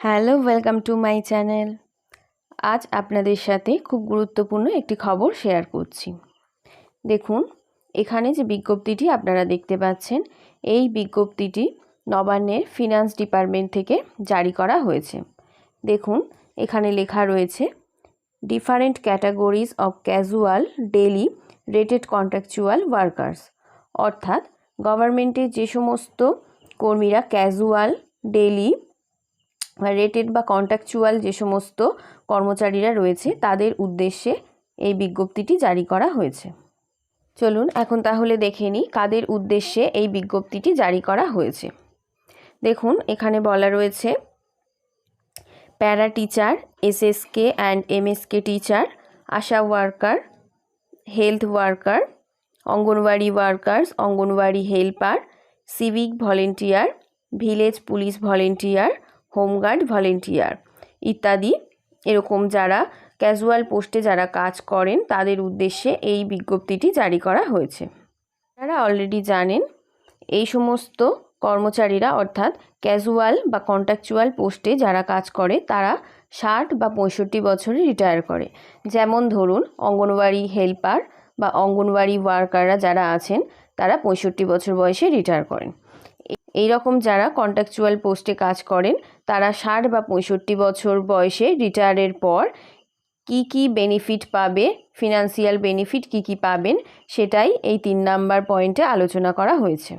Hello, welcome to my channel. আজ আপনাদের সাথে খুব গুরুত্বপূর্ণ একটি খবর শেয়ার করছি। দেখুন, এখানে যে বিজ্ঞপ্তিটি আপনারা দেখতে পাচ্ছেন, এই বিজ্ঞপ্তিটি নবান্নের ফিনান্স ডিপার্টমেন্ট থেকে জারি করা হয়েছে। দেখুন, এখানে লেখা রয়েছে, different categories of casual daily rated contractual workers অর্থাৎ গভর্নমেন্টের যে সমস্ত কর্মীরা ক্যাজুয়াল ডেলি রেটেড বা কন্ট্রাকচুয়াল যে সমস্ত কর্মচারীরা রয়েছে, তাদের উদ্দেশ্যে এই বিজ্ঞপ্তিটি জারি করা হয়েছে। চলুন এখন তাহলে দেখে নিই কাদের উদ্দেশ্যে এই বিজ্ঞপ্তিটি জারি করা হয়েছে। দেখুন, এখানে বলা রয়েছে, para teacher, SSK and MSK teacher, ASHA worker, health worker, anganwadi workers, anganwadi helper, civic volunteer, village police volunteer home guard volunteer ইত্যাদি। এরকম যারা ক্যাজুয়াল পোস্টে যারা কাজ করেন, তাদের উদ্দেশ্যে এই বিজ্ঞপ্তিটি জারি করা হয়েছে। আপনারা অলরেডি জানেন, এই সমস্ত কর্মচারীরা অর্থাৎ ক্যাজুয়াল বা কন্ট্রাকচুয়াল পোস্টে যারা কাজ করে, তারা ষাট বা পঁয়ষট্টি বছরে রিটায়ার করে। যেমন ধরুন, অঙ্গনওয়াড়ি হেল্পার বা অঙ্গনওয়াড়ি ওয়ার্কাররা যারা আছেন, তারা পঁয়ষট্টি বছর বয়সে রিটায়ার করেন। এই রকম যারা কন্ট্রাকচুয়াল পোস্টে কাজ করেন, তারা ষাট বা পঁয়ষট্টি বছর বয়সে রিটায়ারের পর কি কি বেনিফিট পাবে ফিনান্সিয়াল বেনিফিট কি কি পাবেন, সেটাই এই তিন নাম্বার পয়েন্টে আলোচনা করা হয়েছে।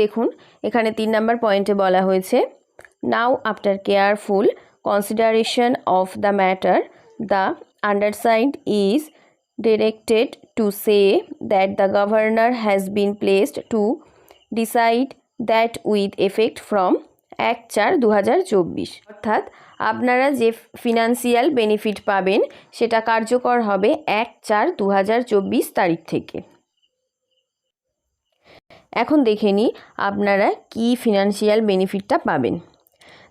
দেখুন, এখানে তিন নাম্বার পয়েন্টে বলা হয়েছে now after careful consideration of the matter the undersigned is directed to say that the governor has been pleased to decide that with effect from এক চার দু অর্থাৎ আপনারা যে ফিনান্সিয়াল বেনিফিট পাবেন, সেটা কার্যকর হবে এক চার দু তারিখ থেকে। এখন দেখে নিই আপনারা কি ফিনান্সিয়াল বেনিফিটটা পাবেন।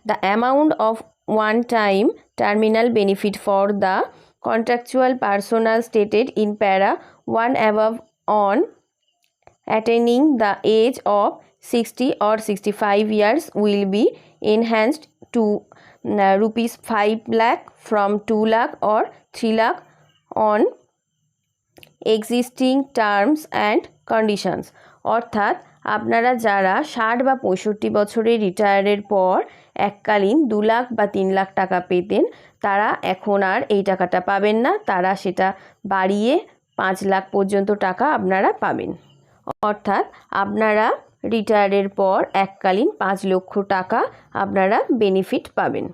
The amount of one time terminal benefit for the contractual personal stated in para one above on attaining the age of 60 or 65 years will be enhanced to uh, rupees 5 lakh from 2 lakh or 3 lakh on existing terms and conditions অর্থাৎ আপনারা যারা ষাট বা পঁয়ষট্টি বছরের রিটায়ারের পর এককালীন দু লাখ বা তিন লাখ টাকা পেতেন তারা এখন আর এই টাকাটা পাবেন না তারা সেটা বাড়িয়ে পাঁচ লাখ পর্যন্ত টাকা আপনারা পাবেন অর্থাৎ আপনারা রিটায়ারের পর এককালীন পাঁচ লক্ষ টাকা আপনারা বেনিফিট পাবেন।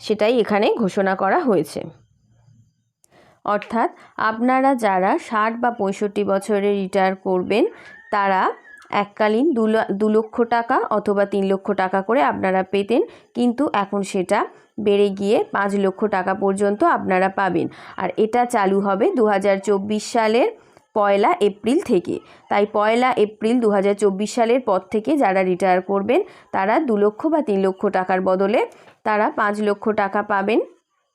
সেটাই এখানে ঘোষণা করা হয়েছে। অর্থাৎ আপনারা যারা ষাট বা পঁয়ষট্টি বছরে রিটায়ার করবেন, তারা এককালীন দু লক্ষ টাকা অথবা তিন লক্ষ টাকা করে আপনারা পেতেন, কিন্তু এখন সেটা বেড়ে গিয়ে পাঁচ লক্ষ টাকা পর্যন্ত আপনারা পাবেন। আর এটা চালু হবে দু হাজার চব্বিশ সালের পয়লা এপ্রিল থেকে। তাই পয়লা এপ্রিল দু হাজার চব্বিশ সালের পর থেকে যারা রিটায়ার করবেন, তারা দু লক্ষ বা তিন লক্ষ টাকার বদলে তারা পাঁচ লক্ষ টাকা পাবেন।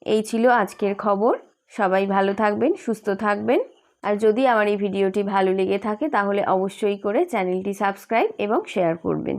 এই ছিল আজকের খবর। সবাই ভালো থাকবেন, সুস্থ থাকবেন। আর যদি আমার এই ভিডিওটি ভালো লেগে থাকে, তাহলে অবশ্যই করে চ্যানেলটি সাবস্ক্রাইব এবং শেয়ার করবেন।